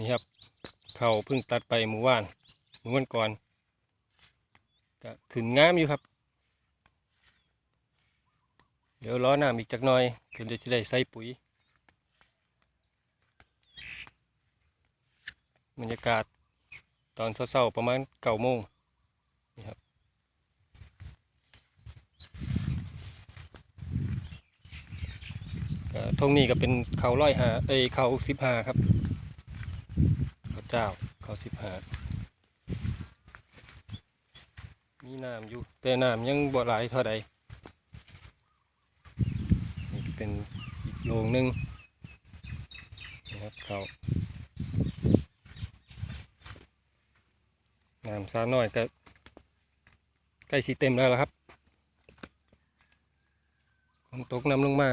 นี่ครับเขาเพิ่งตัดไปหมู่ว่านหมู่วันก่อนก็ขึ้นงามอยู่ครับ เดี๋ยวล้อหน้ำอีกจักหน่อยขึ้นจะได้ใส่ปุ๋ยบรรยากาศตอนเช้าๆประมาณเก้าโมงนี่ครับทงนี้ก็เป็นเขาร้อยหาเอ้ยเขาสิบหาครับ เขาเจ้าเขาสิบหามีน้ำอยู่แต่น้ำยังบ่หลายเท่าใดนี่เป็นอีกโรงหนึงนะครับเขาน้ำซาหน้อยก็ใกล้สีเต็มแล้วละครับฝนตกน้ำลงมา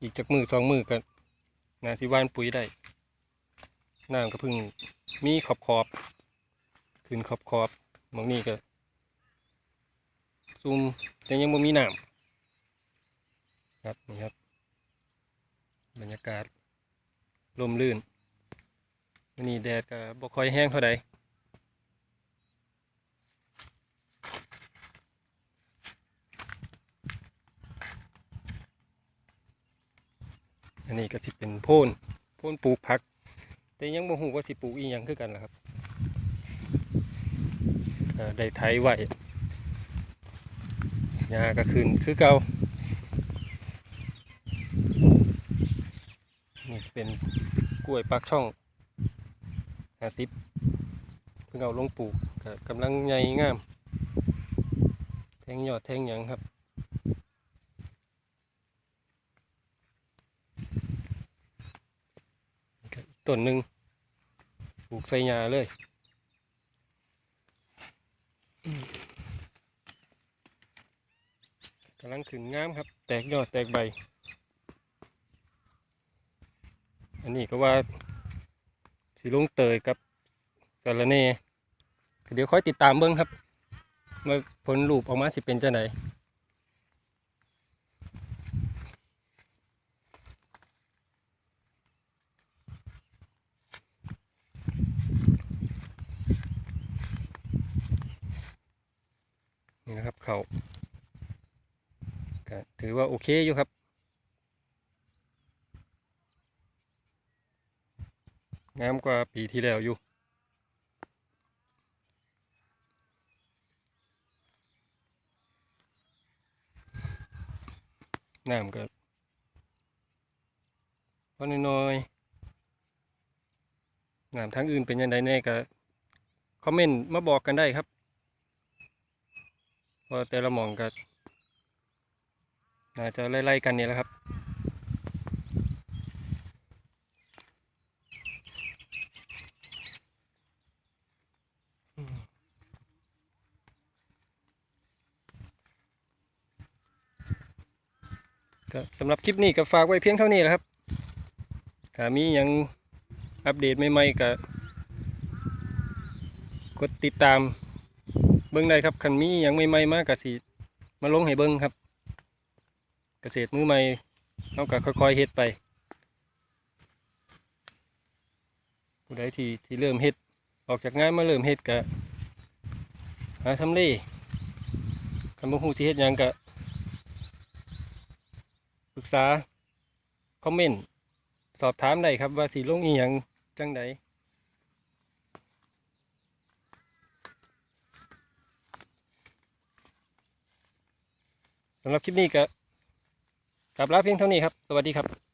อีกจากมือสองมือก็นาสิวานปุ๋ยได้ น้ำก็เพิ่งมีขอบขอบขึ้นขอบขอบหมองนี้ก็ซุ่มแต่ยังไม่มีน้ำครับนี่ครับ บรรยากาศลมลื่นวันนี้แดดก็บ่ค่อยแห้งเท่าใดอันนี้ก็สิเป็นโพนโพนปลูกผัก แต่ยังบ่ฮู้ว่าสิปลูกอีหยังคือกันล่ะครับได้ไถไว้หญ้าก็ขึ้นคือเก่านี่เป็นกล้วยปักช่องห้าสิบเพิ่งเอาลงปลูกก็กำลังใหญ่งาม แทงยอดแทงหยังครับ อีก ต้นหนึ่งปลูกใส่หญ้าเลยกำลังขึ้นงามครับ แตกยอดแตกใบ อันนี้ก็ว่าสีลงเตยกับสารเนก็เดี๋ยวค่อยติดตามเบิ้งครับเมื่อผลรูปออกมาสิเป็นจะไหนนี่นะครับ เขาก็ถือว่าโอเคอยู่ครับงามกว่าปีที่แล้วอยู่น้ำก็พอน้อยๆน้ำทั้งอื่นเป็นยังไงแน่ก็คอมเมนต์มาบอกกันได้ครับ ว่าแต่ละหมองก็น่าจะไล่ๆกันนี่แหละครับก็สำหรับคลิปนี้ก็ฝากไว้เพียงเท่านี้แหละครับ ถ้ามีหยังอัปเดตใหม่ๆก็กดติดตาม เบิ้งได้ครับคันมียังใหม่ๆมากกสิมาลงให้เบิ้งครับ เกษตรมือใหม่เราก็ค่อยๆเฮ็ดไปผู้ใดที่ที่เริ่มเฮ็ดออกจากงานมาเริ่มเฮ็ดก็หาทำเลคันบ่ฮู้สิเฮ็ดหยังก็ปรึกษา คอมเมนต์ สอบถามได้ครับว่าสีลงอีหยังจังใด สำหรับคลิปนี้ก็กลับลาเพียงเท่านี้ครับ สวัสดีครับ